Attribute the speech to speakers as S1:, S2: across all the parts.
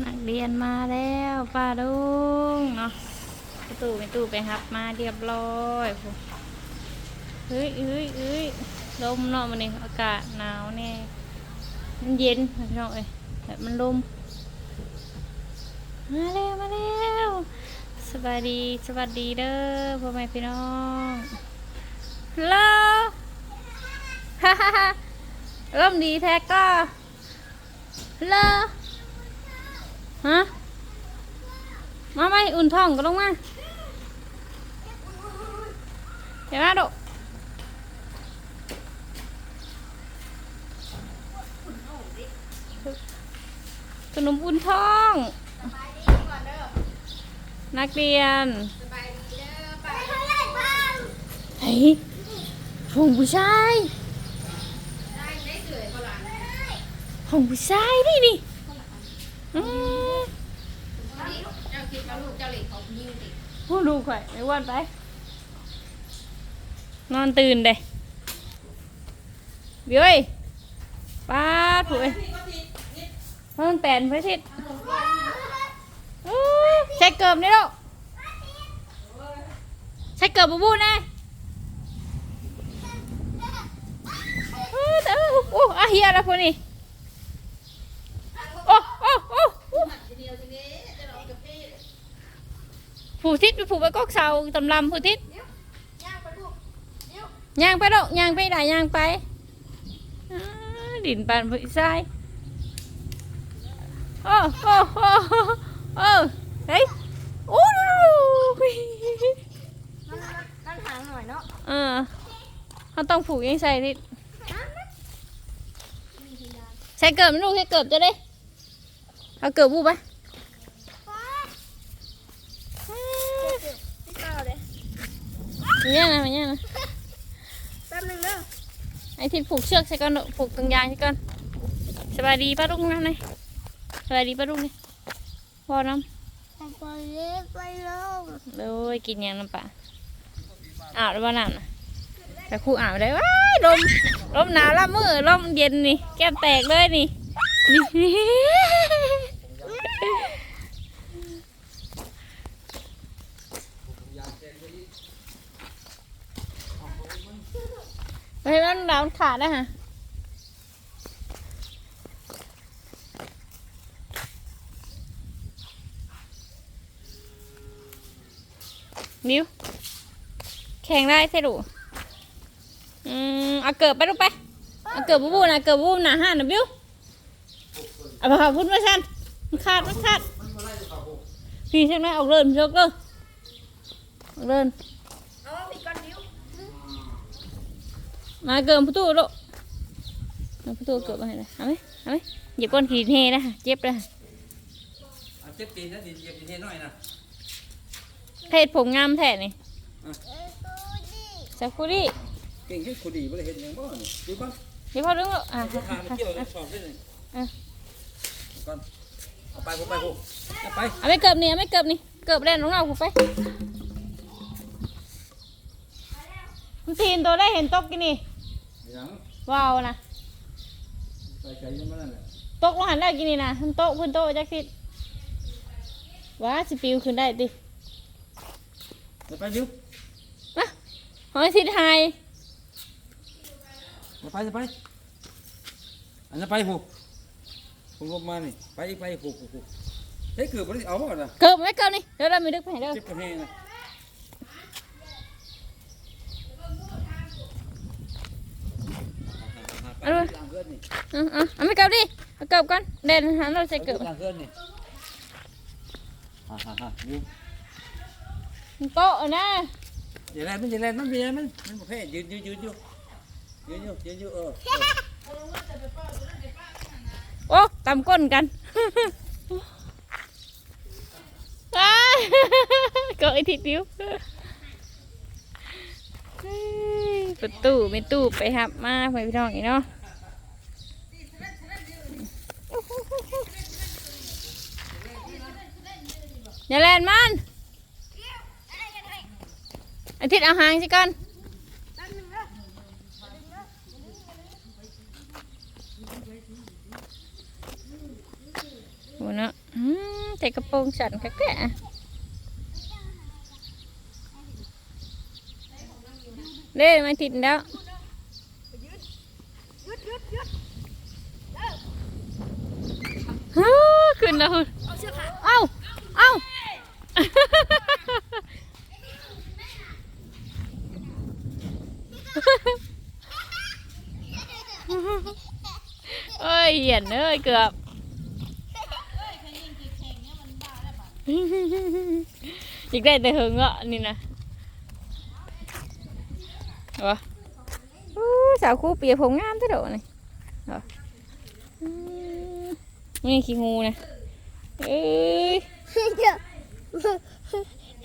S1: นักเรียนมาแล้วป้าลุงเนาะไปตู้ไปตู้ไปฮับมาเรียบร้อยเฮ้ยเฮ้ยเฮ้ยลมเนาะมันนี่อากาศหนาวแน่มันเย็นพี่น้องเอ้ยแบบมันลมมาแล้วมาแล้วสวัสดีสวัสดีเด้อพ่อแม่พี่น้องฮัลโหลฮ่าฮ่าฮ่าเริ่มดีแท้ก็ฮัลโหล ฮะ มาไหมอุ่นท้องก็ลงมาเดี๋ยวมาดูขนมอุ่นท้องนักเรียนเฮ้ยผงผู้ชายผงผู้ชายนี่นี่อืม
S2: เจ้าคิดว่าลูกเจ้าเหล็กเขายิงติ
S1: พูดดูข่อยไม่ว่านไป นอนตื่นเด้เบี้ยป้าถุยมันแปลนพระอทิตย์อู้ใช้เกิบนี่ลูกใช้เกิบบูบูแน่อู้แต่อู้อู้อาเฮียแล้วพวกนี้โอ้โอ้โอ้โอ้
S2: ทีเดียวทีนี้จะลองกับพี่
S1: ผู้ทิศไปผูกไปกอกเสาตำลำผู้ทิศ
S2: ย่างไปลูกเดี๋ยว
S1: ย่างไปดอกย่างไปได้ย่างไปอ้าดินปานผู้ชายโอ้โอ้โอ้โอ้เฮ้ยโอ้ดู
S2: นั่นหางหน่อยเนาะ
S1: เออเขาต้องผูกยังใส่ทิศใส่เกิบไหมลูกใส่เกิบจะได้เอาเกิบบูไป
S2: พี่เก้าเลย
S1: มันย่างนะมันย่างนะ
S2: แป๊บนึงเด้อ
S1: ไอ้ทิศผูกเชือกใส่ก่อนลูกผูกตรงยางใส่ก่อนสบายดีป้าลุงนะนี่สบายดีป้าลุงนี่พอน้ำ
S2: ไปเลยไปเลย
S1: เลยกินยังน้ำปลาอาบแล้วบ้าน้ำนะแต่ครูอาบได้ว้ายลมลมหนาวละมือลมเย็นนี่ แก้มแตกเลยนี่นี่ไปแล้ว หนาวมันขาดนะฮะนิ้วแข่งได้ใช่ดูอืมเอาเกิดไปลูกไปเอาเกิดบูบูนะเกิดบูบูหนาห้านะบิวเอาไปขับพุ่นมาชันมันขาดมันขาดพี่ใช่ไหมออกเดินยกเดินออกเดิน
S2: เอาพี่ก้อนนิ้ว
S1: มาเกิดประตูลูกเอาประตูเกิดมาให้เลยเอาไหมเอาไหมอย่าก้นขีดเฮนะเจ็บเลย
S3: เอาเจ็บตีนนะตีนเจ็บตีนให้หน่อยนะ
S1: เพศผมงามแท้นี่สักคูดิ
S3: เก่งแค่คนดีไม่ได้เห็นยังบ่นี่ดูบ้าง
S1: เดี๋ยวพอดึงลูกอะ
S3: ทานเกี่ยวกับสอบได้เลยก่อนเอาไปผมไปผมเอาไป
S1: เอาไม่เกิบนี่เอาไม่เกิบนี่เกิบเล่นน้องเราผูไปมันทีนตัวได้เห็นตกกินนี่
S3: ยัง
S1: ว้าวนะ
S3: ใส่ใจยังไม่นั่นแหละ
S1: ตกลงหันได้กินนี่นะขึ้นโต๊ะขึ้นโต๊ะจักทิศว้าสิปิวขึ้นได้ดิ
S3: เอาไปยิ้ว
S1: นะหอยทิศไฮ
S3: เอาไปเอาไป อันนั้นไปผูกผมลงมานี่ไปไปผูกผูกผูกเฮ้ยเกือบไม่ได้เอาบ่นะ
S1: เกิบไม่เกิบนี่เดี๋ยวเราไม่ดึกไปให้เด้อ
S3: เจ็บกระแหงนะ
S1: เอาเลย
S3: หลัง เกินนี่
S1: เอะเอาไม่เกิบดิเอาเกิบก่อนเด่นหันเราใส่เกิบ
S3: หลังเกินนี่ฮ่าฮ่าฮ่ายิ้ว
S1: โต๊ะนะ
S3: อย่าแรงมันอย่าแรงมันอย่าแรงมันมันโอเคยืนยืนยืนอยู่ยืนอยู่ยืนอยู่เออ
S1: โอ้ตำก้นกัน อ้ายเกิดไอ้ทิศดิวเฮ้ยประตูไม่ตู้ไปหับมาไปพี่น้องอีกเนาะ อย่าแลนมันอาทิตย์เอาหางสิก่อน
S2: แป๊บนึงเด้อ
S1: โอ้เนาะอืแต่กระโปรงสั่นแค่เล่มาติดแล้วฮึขึ้นแล้วคุณเอ้า เอ้า เอ้ยเหยียนเอ้ยเกือบอยากได้แต่เหิงอะนี่นะวะสาวคู่เปียผมงามเที่โดนี่เหรออืมนี่ขี้งูนะเอ้ย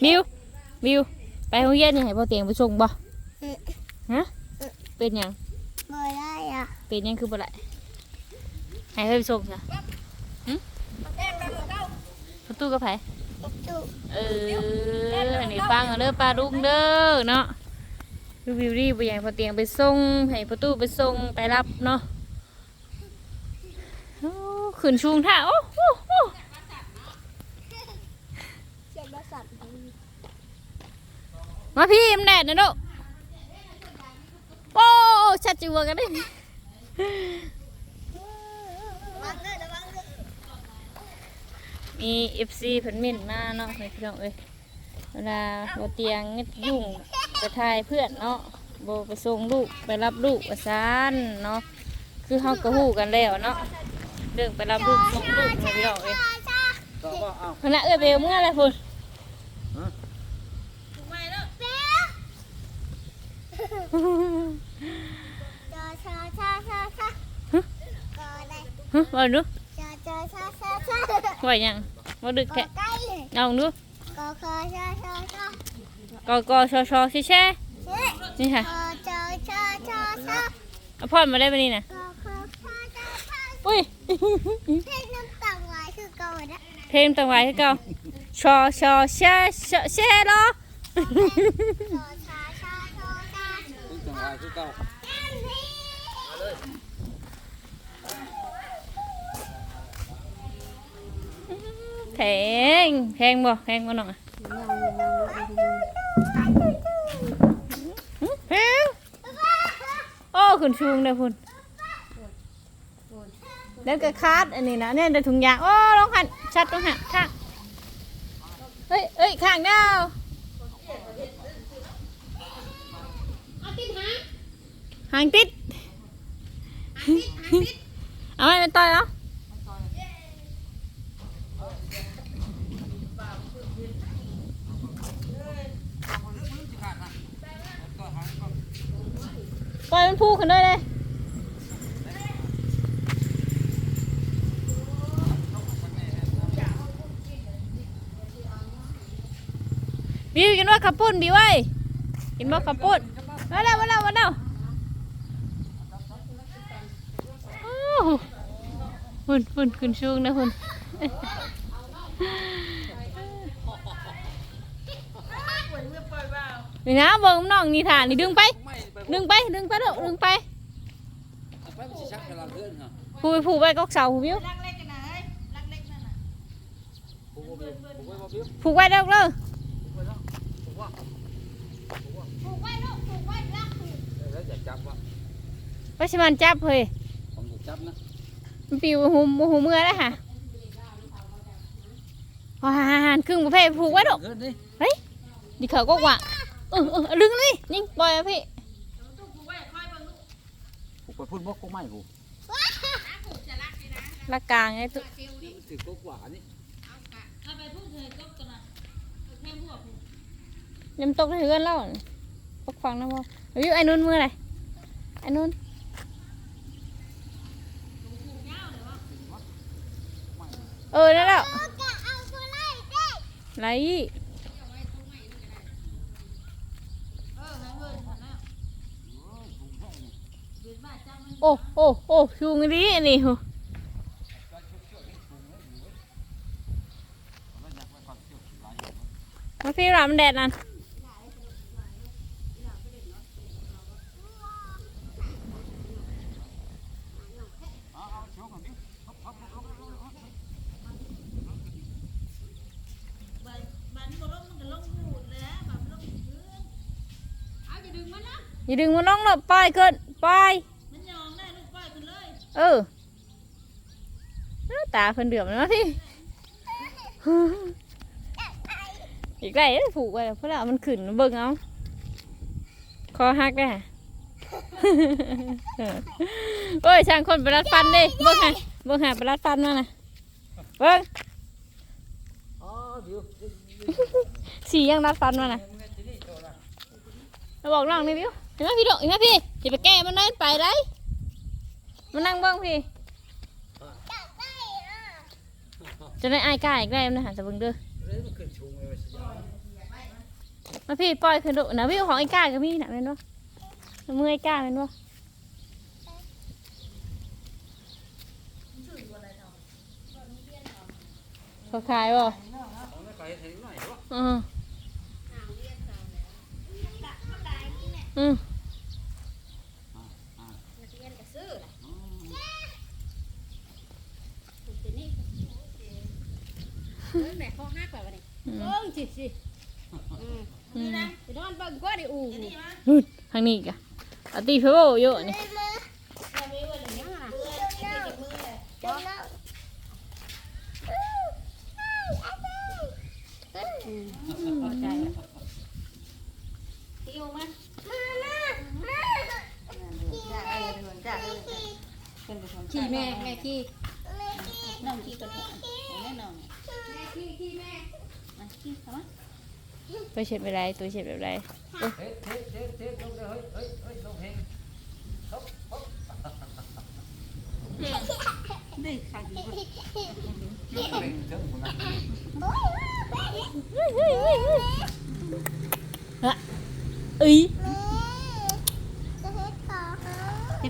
S1: บิวบิวไปโรงเรียนยังไงพ่อเตียงไปส่งบ่ฮะเป็นหยัง
S4: บ่ได้อะ
S1: เป็นหยังคือบ่ได้ให้เฮ้ยไปส่งจ้ะหึประตูกับไผ
S4: จุ
S1: เอออันนี้ฟังเอาเด้อปลาลุงเด้อเนาะคือวิวรี่ไปอย่างพอเตียงไปส่งให้ประตูไปส่งไปรับเนาะโอ้ขึ้นชูงท่าโอ้โอ้โอ้
S4: เจ็บประสาท
S1: มาพี่มันแดดนะลูกโอ้ชัดจิ๋วกันดิ
S4: วางเงินวางเงิน
S1: มีเอฟซีเพิ่นเม่นมาเนาะพี่น้องเอ้ยเวลาพอเตียงเงียบยุ่งไปทายเพื่อนเนาะโบไปส่งลูกไปรับลูกว่าซานเนาะคือเฮาก็ฮู้กันแล้วเนาะเรื่องไปรับลูกส่งลูกนะพี่น้องเอ้ย
S3: ก็ว่าเอา
S1: คณะเอ้ยเบลเมื่อไรพุ่น
S3: ฮะ
S4: จอชาชาชาชาก็ได้
S1: ฮะว่าดู
S4: จอจอชาชาชา
S1: ว่าหยังว่าดึก
S4: ก็
S1: แค่
S4: ใกล้
S1: เอาดู
S4: ก็คอชาชาชาก
S1: อกอชอชอชิแช่
S4: เฮ้ย
S1: นี่ค่ะ
S4: คอจอชาชาชา
S1: เอาพ่อมาได้ปะนี่นะ
S4: ก็คอชาชาชา
S1: อุ้ย
S4: เพลงน้ำตาไหลคือเก่านะ
S1: เพลงตังไว้ให้เก่าชอชอแช่ชอแช่เหรอ
S4: จอชาชาชาชา
S3: ถึงจังหวะคือเก่า
S1: แพงแพงบ่แพงบ่น้องอะแพงโอ้ขึ้นชูงเลยพุ่นแล้วก็คาดอันนี้นะเนี่ยเดินถุงยางโอ้ลองหันชัดลองหันข้างเฮ้ยเฮ้ยข้างดาวหางติด เอาไว้เป็นต่อยเหรอ ปล่อยมันพูขึ้นด้วยเลยบิวกินว่าขับปุ่นบิวไว้ยกินว่าขับปุ่นมาแล้วมาแล้วมาแล้วโอ้โหหุ่นหุ่นขึ้นชูงนะหุ่นนี่นะเบิ่งน้องนี่ถ่านี่ดึงไป
S3: ไม่ไป
S1: ดึงไปดึงไปเด้อดึงไป
S3: ไปมันสิชักเวลาเพื่อนฮะ
S1: ผูไปผูไปกอกเสาผูวิว
S3: ผมว่าผมว่าบ่บิ้ว
S1: ผูไว้เด้อเด้อ
S4: ผูกไว้ลูกผูกไว้รักผูก
S3: แล้วอยากจับวะ
S1: ไปสิมันจับเฮ้ย
S3: ผมอยากจับนะ
S1: มันปิวหูหูมือแล้วค่ะพอหาหันครึ่งประเภทผูกไว้เด้อ
S3: เพื่อนนี่
S1: ดิเขาก็ว่าเออเออดึงนี่ยิงปล่อยอะพี่
S3: ผมไปพุ่นบกก็ไม่กู
S1: ละกลางไงตุ
S3: ถือก็กว่านี่
S1: ยำตกได้เฮือนแล้วปกฟังนะพ่อวิวไอ้นุ่นมืออะไรไอ้นุ่นเออนั่นแล้ว
S4: เอากะเอาตัวไล่เด้
S1: ไร โอ้โอ้โอ้ชูงดีอันนี้มาพี่รำแดดนั่นอย่าดึงมันน้องหลบป้าย
S2: เกิน เลย
S1: เออหน้าตาเพิ่นเดือดนะพี่อีกไรผูกไว้เพราะว่ามันขึ้นเบิ่งเอาคอหักได้โอ้ยช่างคนไปรัดฟันดิเบิ่งหาเบิ่งหาไปรัดฟันมาน่ะเบิ่ง
S3: อ๋อบิว
S1: สียังรัดฟันมาน่ะเราบอกน้องนี่บิว เห็นไหมพี่ดอกเห็นไหมพี่อย่าไปแก้มันนั่นไปได้มันนั่งเบิ่งพี่จะได้อายกล้าอีกได้นะหาจะเบิ่งเด้อ
S3: เฮ้ยมันขึ้นชูงเลยว่าสิยาว
S1: มาพี่ปล่อยขึ้นดุนะพี่ของไอ้กล้ากับพี่น่ะเป็นวะมือไอ้กล้าเป็นวะเขาขายบ่
S3: เอาไม่ไปเห็นหน่อยเหร อ
S1: อืออืม
S2: นักเรียนก็ซื้อล่ะ
S3: อ๋อ
S2: ตัวนี้เออแม่เขาหักแบบนี้
S1: อืม
S2: เบิ่งสิสินี่นะไปนอนเบิ่งก็ได้อู่นี่
S1: นู่ทางนี้กะอาตีเพโบเยอะนี่
S2: จะมีวันนี้ยังอะมือ เลยพอใจแล้วติ้วมั้ยขี่แม่แม่ขี่น้องขี่กันหัวแม่น้องแม่ขี่ขี่แม่มาขี่เข้ามา
S1: ไปเช็ดไปไรตัวเช็ดแบบไร
S3: เฮ้ยเฮ้ยเฮ้ยเฮ้ยลงเลยเฮ้ยเฮ้ยเฮ้ยลงเพลง
S2: ได้ขังอยู่
S3: ลงเพลงเทิงคนนั้น
S1: ฮะเอ้ย
S2: เจ็บ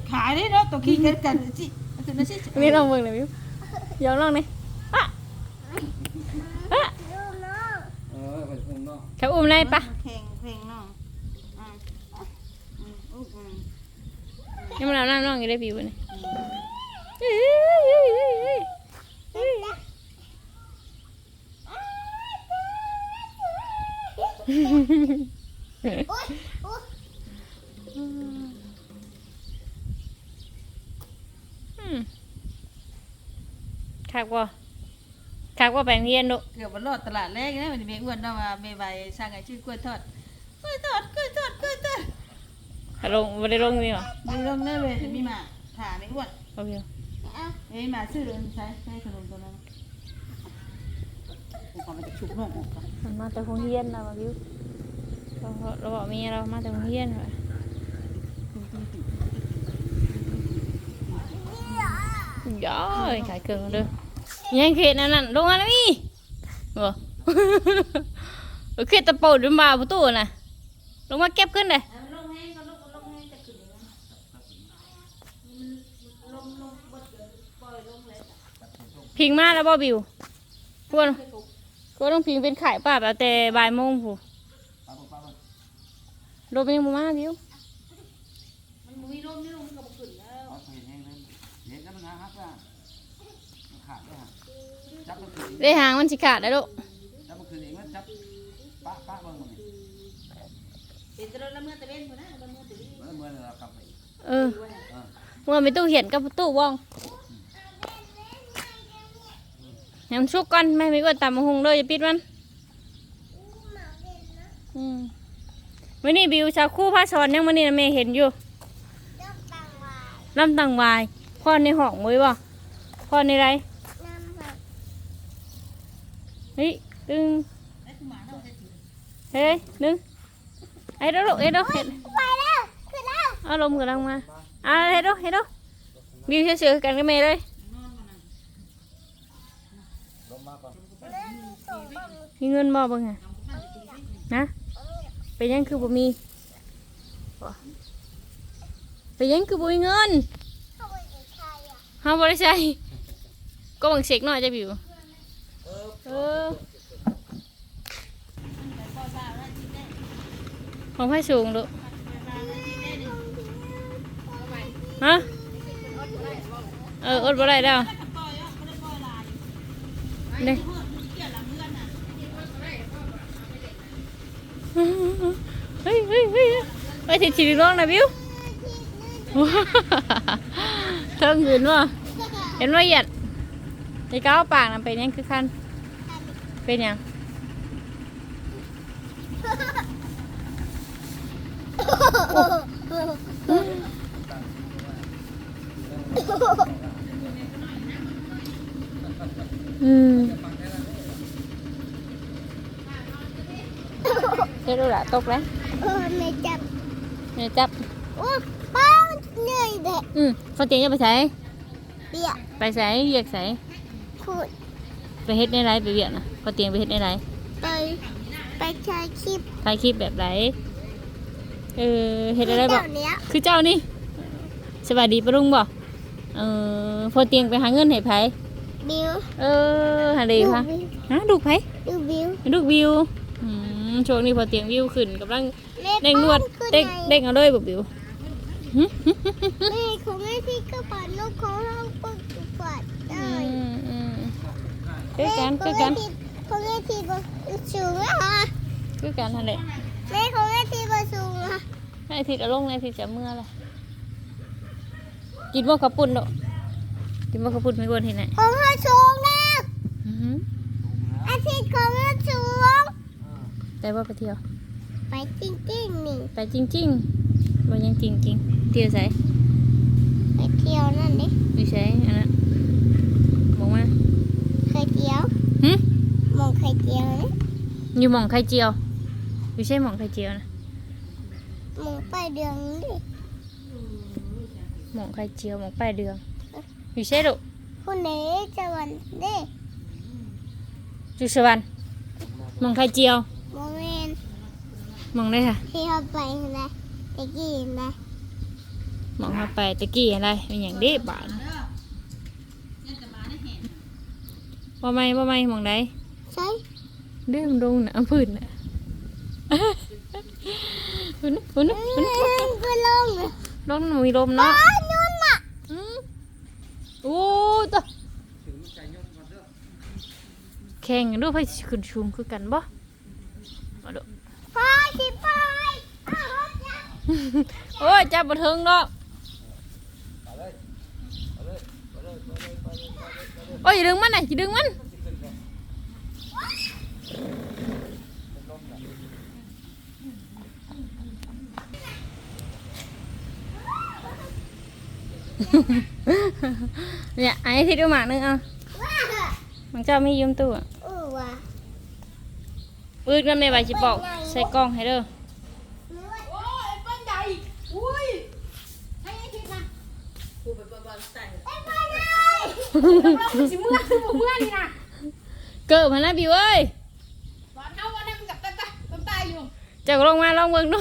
S2: ขาดิเนาะตัวขี่กันกันสิตัวนั้นสิ
S1: ไม่ลองเบิ่งเลยวิวย้อนลองนี่ปะปะ
S3: เออไปอุ้มเนาะ
S1: เขาอุ้มเลยปะ
S2: แข่งเพลงน้องอ่าอืมอืมอืม
S1: ยังมันเอาน้ำน้องอยู่ได้ผิวนี่คักว่า คักว่าแปลงเฮียนดุ
S2: เกือบวันรอดตลาดแรกนะมันเมอ้วนเนาะว่าเมใบสร้างไอ้ชื่อกล้วยทอดกล้วยทอดกล้วยทอดกล้วยทอด
S1: ลงไม่ได้ลงนี่หรอ
S2: มีลงแน่เลยมีหมาถ่าในอ้วน
S1: โอเค
S2: เอ้ยหมาซื้อใช้ใช้ขนมตัวนั้นกูขอมาจากชุบน้องออกก่อน
S1: มันมาแต่โรงเรียนเราอะวิวเราเราบอกเมียเรามาแต่โรงเรียนว่ะย้อยขายเกินเด้อ ยังเขตนั่นนั่นลงมาแล้วมีบ่โอเคตตะโปดมาประตูน่ะลงมาเก็บขึ้นเลยพิงมาแล้วบ่บิวกวนกวนต้องพิงเป็นไข่ป้าแบบแต่บ่ายโมงผู้ลมยังบ่มาบิว
S2: มันมีลมนี่ลมมันก็บขึ้นแล้ว
S3: เอาไปเห็นเลยเห็นแล้วมันหาฮักอะ ขาดด้วยฮะจับมันคืน
S1: ได้หางมันสิขาดแล้วลูก
S3: จับมันคืนเองมันจับป้าป้าเบิ่งมันนี่
S2: เห็นแต่ละเมื่อตะเวนคนนั้นละเมื่อตะเวน
S3: เมื่อเมื่อเรากลับไป
S1: เออเมื่อมีตู้เห็นกับตู้ว่องยำชุกก่อนแม่มีก็ตำมะฮุงเลยอย่าปิดมันอืมวันนี้บิวชาวคู่พาสอนยังวันนี้นะแม่เห็นอยู่ ลำตังวายพ่อในห้องมือบ่พ่อในไร เฮ้ยดึง
S2: ไอ้คุณหมาเนาะไอ้สิ
S1: เฮ้ยดึงไอ้ดอกลูกไอ้ดอกเห็น
S4: ไปแล้วขึ้นแล้ว
S1: เอาลมกำลังมาเอาเฮ็ดดอกเฮ็ดดอกบิวเชื่อๆกันกับแม่เลย
S2: นอนมันน่ะ
S3: ลงมาก่อน
S1: มีเงินบ่เบิ่งอะนะไปยังคือบ่มีบ่ไปยังคือบ่มีเงิน
S4: เข้าไปในชายอะ
S1: เฮาบ่ได้ใช้ก็บังเช็คหน่อยจะบิว เออ ของไผสูงลูกฮะ เออ อดบ่ได้แล้วนี่เฮ้ยเฮ้ยเฮ้ยไปถิดชีวิตร้องนะบิวเทิงหืนวะเห็นว่าเหยียดไอ้ก้าวปากน่ะเป็นยังคือคัน เป็นยังอืมเฮ็ดดูละตกแล้ว
S4: เออไม่จับ
S1: เนี่ยจับ
S4: โอ้ป้าเหนื่อยเด็ก
S1: อืมพอเตียงจะไปใส่
S4: เปียก
S1: ไปใส่เรียกใส่
S4: ขุด
S1: ไปเฮ็ดในไรไปเวียกนะพอเตียงไปเฮ็ดในไร
S4: ไปไปใช้คลิป
S1: ถ่ายคลิปแบบไรเออเฮ็ดอะไรบอ
S4: เดี๋
S1: ก
S4: ยวเนี้ย
S1: คือเจ้านี่สวัสดีปะลุงบอกเออพอเตียงไปหาเงินให้ไผ
S4: บิว
S1: เออหาดีค่ะฮะดูไผ
S4: ดูบิว
S1: ดูวิวอืมช่วงนี้พอเตียงวิวขึ้นกำลัง
S4: แม่
S1: เด้งนวด
S4: ป้อน
S1: เด้ง
S4: ขึ้นไง
S1: เด้งเอาเลยบอกวิวหึหึหึหึหึ
S4: แม่ของแม่ที่ก็ปอดลูกของเราปวดปวดได้
S1: อืมอืม คือกันคือกัน
S4: ของแม่ที่บสูงอะ
S1: คือกันทันเด็
S4: แม่ของแม่ที่บสูงอะ
S1: ในอาทิตย์เอาลงในอาทิตย์จะเมื่อไรกินบ่ขับปุ่นเนาะกินบ่ขับปุ่นไม่กวนที่ไหน
S4: ของแม่สูงนะ
S1: อื้อหือ
S4: อาทิตย์ของแม่สูง
S1: แต่ว่าไปเที่ยว
S4: ไปจริงๆนี่
S1: ไปจริงๆบ่ยังจริงจริงๆเที่ยวใส่
S4: ไปเที่ยวนั่นดิ
S1: ไม่ใช่อันนั้นบอกมา
S4: ไข่เจียว
S1: หึ
S4: มองไข่เจียวนะ
S1: อยู่หม่องไข่เจียวไม่ใช่หม่องไข่เจียวนะ
S4: มองไปเดืองนี่ดิ
S1: หม่องไข่เจียวหม่องป้ายเดืองไม่ใช่ลูก
S4: คนไหนจะวันเด้
S1: จุสวรรค์หม่องไข่เจียว
S4: โมเมน
S1: หม่องได้ค่ะ
S4: ที่เขาไปนะตะกี้นะ
S1: หม่องเข้าไปตะกี้อะไรเป็นอย่างเด็บาทว่าไม่ว่าไม่หม่องใด
S4: ใช่
S1: เด้มนลงหนะพื้นน่ะฝุ่นน่ะฝุ่นน่ะฝุ่นน่ะ
S4: ก็ลงเลย
S1: ลมมีลมเนาะ
S4: อ้าวนุ่นน่ะ
S1: อืมโอ้ตัวแข่งกันดูไปขึ้นชูงคือกันบ่มาดู
S4: ไปสิไปอ้าวจ้ะ
S1: โอ้ยจับบ่ถึงเนาะโอ้ยอย่าดึงมันน่ะอย่าดึงมัน เนี่ยไอ้ที่ดูหมากนึงเอา
S4: ว้า
S1: มันเจ้ามียืมตู้อะ
S4: เออว่ะ
S1: ปืนกันไม่ไหวจิบอก ใส่กล้องให้เด้อ
S2: โอ้ยเปิ้ลใหญ่อุ้ยให้ไอ้ทิพย์นะกูไปบอลใส่
S4: ไอ้ป้าใหญ่
S2: เราสิเมื่อคือบ่เมื่อนี่นะ
S1: เกิดมาแล้วบิวเอ้ย
S2: บอลเอาวันนั้นมันกับตาตาตาตายอยู่
S1: เจะลงมาลองเบิ่งดู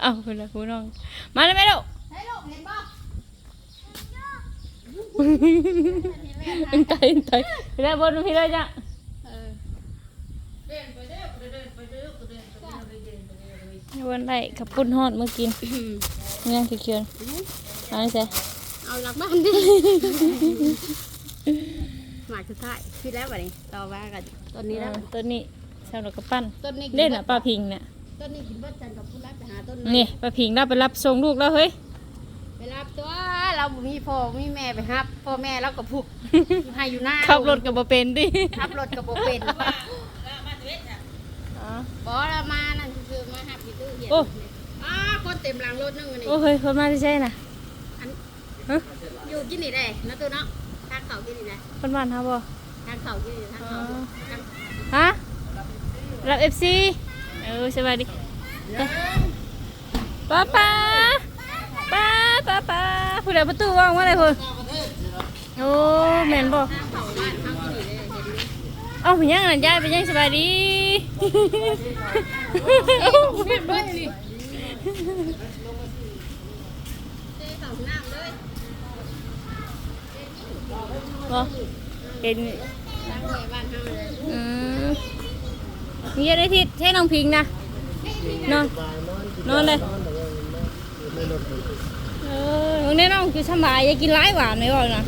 S1: เอาคุณละคุณน้อง มาเลยไหมลูก
S2: ให้ลูกเห็นบ่
S1: ตึงใจตึงใจพี่ได้บนพี่ได้จ้ะ
S2: เออเดินไปเด้อเดินไปเด้อเดินไปเด้อเดินไปเด้อเดินไปเด้อ
S1: วันได้ขับปุ้นฮอดเมื่อกินเนี่ยคือเคียนเอันนี้ใส่
S2: เอาหลักบ้านดิหมากสุดท้ายพี่แล้วบัดนี้ต่อว่ากันต้นนี้แล้ว
S1: ต้นนี้ชาวดอกกระปั้น
S2: ต้นนี้
S1: เล่นอะป้าพิงเนี่ย
S2: ต้นนี้กินเบิดจันกับผู้รับไปหาต้น
S1: นี่ป้าพิงได้ไปรับส่งลูกแล้วเฮ้ย
S2: ไปรับตัวเราบ่มีพ่อบ่มีแม่ไปรับพ่อแม่เราก็พุกอยู่ให้อยู่หน้า
S1: ขับรถกับบ่เป็นดิ
S2: ขับรถก็บ่เป็น
S1: อ๋อ
S2: บ่ละมานั่นคือมาหับอยู่ตู้เหียน
S1: โอ้
S2: อ้าคนเต็มหลังรถนึงอันนี้
S1: โอ้เฮ้ยคนมาที่ใช่น่ะ
S2: อยู่กินนี่ได้นะตัวเนาะทางเขากินนี่ได้
S1: คนบ้านเฮาบ่
S2: ทางเขากินนี่ทางเขาทาง
S1: ฮะรับ FC เออสวัสดีป้าป้า ป้าป้าผู้ใดประตูว่างมาเลยพุ่นโอ้แม่นบ่
S2: ทางเขาบ้านทางกินนี่ได้เห็นไหม
S1: เอาเป็นยังน่ะยายเป็นยังสบายดีบ่
S2: เห็
S1: น
S2: ทางเลยบ้ย
S1: อืมมีอะไรทิศให้น้องพิงนะนอนนอนเลย เออวันนี้น้องคือสบายอย่ากินร้ายหวานไหมบอกนะ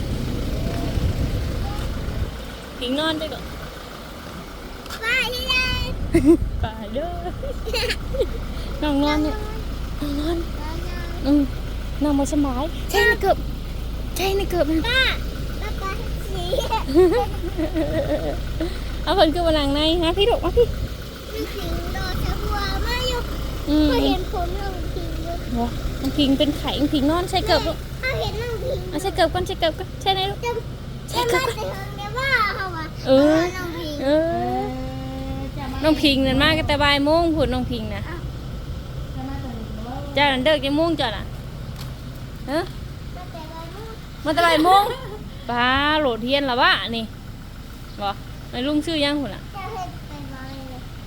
S1: พิงนอนได้ก่อน
S4: ป้าใหญ่
S1: ป่าเด้อน้องนอนเนี่ยน้องนอน
S4: แล้วนอน
S1: อืมน้องมาสมายใช่นะเกือบใช่นะเกือบนะ
S4: ป้าป้าป้าสี
S1: เอาคนคือมานังในนะพี่ลูกมาพี่
S4: นึกถึงโดนสะหัวมาอยู่
S1: อืม
S4: เขาเห็นผมน้องพิงอยู่
S1: วะ น้องพิงเป็นไข่น้องพิงนอนใช่เกือบลูก
S4: เขาเห็นน้องพิง
S1: เอาใช่เกือบก่อนใช่เกือบก่อนใช่ไหมลูกใช่เกือบก่อน
S4: มาแต่เนว่าเขาว่า
S1: เออ
S4: น้องพิง
S1: เออน้องพิงนั่นมากแต่บายโมงพูดน้องพิงนะจ้ารันเดิกยังโมงจ้ะน่ะเออ
S4: มาแต่วันนู้น
S1: มาแต่บายโมงป้าโหลดเทียนละวะนี่บ่ไอ้ลุงชื่อยังหุ่นอะ
S4: จะเห็น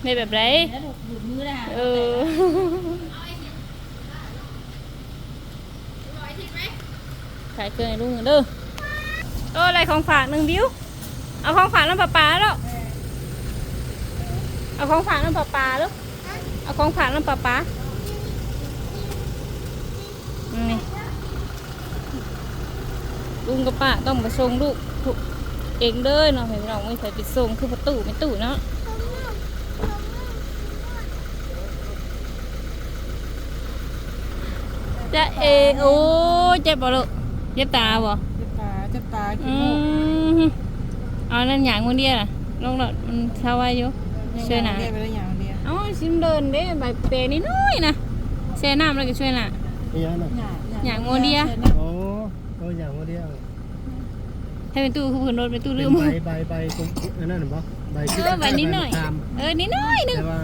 S1: ไม่แบบไร
S2: แล้วดูดูมือนะ
S1: เออ ขายเครื่องให้ลุงเด้อโอ้อะไรของฝากหนึ่งบิวเอาของฝากน้ำปลาปลาแล้วเอาของฝากน้ำปลาปลาแล้วเอาของฝากน้ำปลาปลานี่ลุงกับป้าต้องมาส่งลูกทุกเองเด้อเนาะให้พี่น้องไม่ใส่ไปส่งคือประตูไม่ตู้เนาะจะเอโอ้เจ็บบ่ลูก เจ็บตาบ่
S2: จะตาจะตา
S1: อืมเอานั่นหยางคนเดียวน่ะลงหลอดมันเท่าว่าอยู่ ช่วยหนา
S2: เรียกไปแล้วอย่างเดียว
S1: เอ้าซิมเดินเด้ใบเปรย์นิดหน้อยนะแช่น้ำแล้วก็ช่วยหน่ะ
S5: ไม่ยังน่ะ
S1: อย่างโมเดีย
S5: โอ้ตัวอย่างว่าเดียว
S1: ให้เป็นตู้คือผืนรถเป็นตู้
S5: เป็
S1: ลื
S5: น
S1: ม
S5: ใบใบใบตรงอันนั้นหรือเปล่าใบ
S1: เออใบนิดหน่อย
S5: ตาม
S1: เออนิดหน้อยหนึง
S5: แต่ว่า